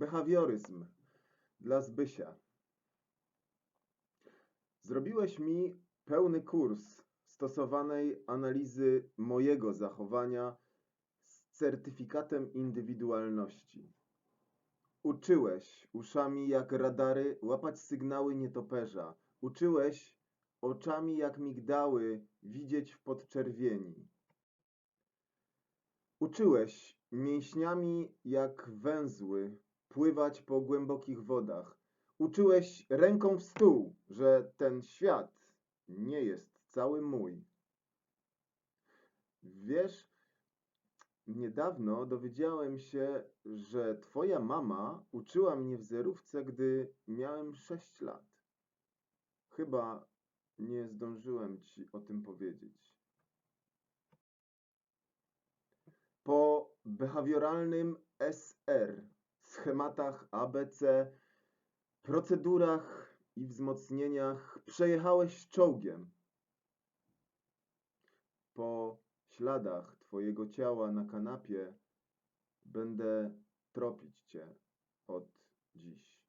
Behawioryzm dla Zbysia. Zrobiłeś mi pełny kurs stosowanej analizy mojego zachowania z certyfikatem indywidualności. Uczyłeś uszami jak radary łapać sygnały nietoperza. Uczyłeś oczami jak migdały widzieć w podczerwieni. Uczyłeś mięśniami jak węzły pływać po głębokich wodach. Uczyłeś ręką w stół, że ten świat nie jest cały mój. Wiesz, niedawno dowiedziałem się, że twoja mama uczyła mnie w zerówce, gdy miałem sześć lat. Chyba nie zdążyłem ci o tym powiedzieć. Po behawioralnym SR, schematach ABC, procedurach i wzmocnieniach przejechałeś czołgiem. Po śladach twojego ciała na kanapie będę tropić cię od dziś.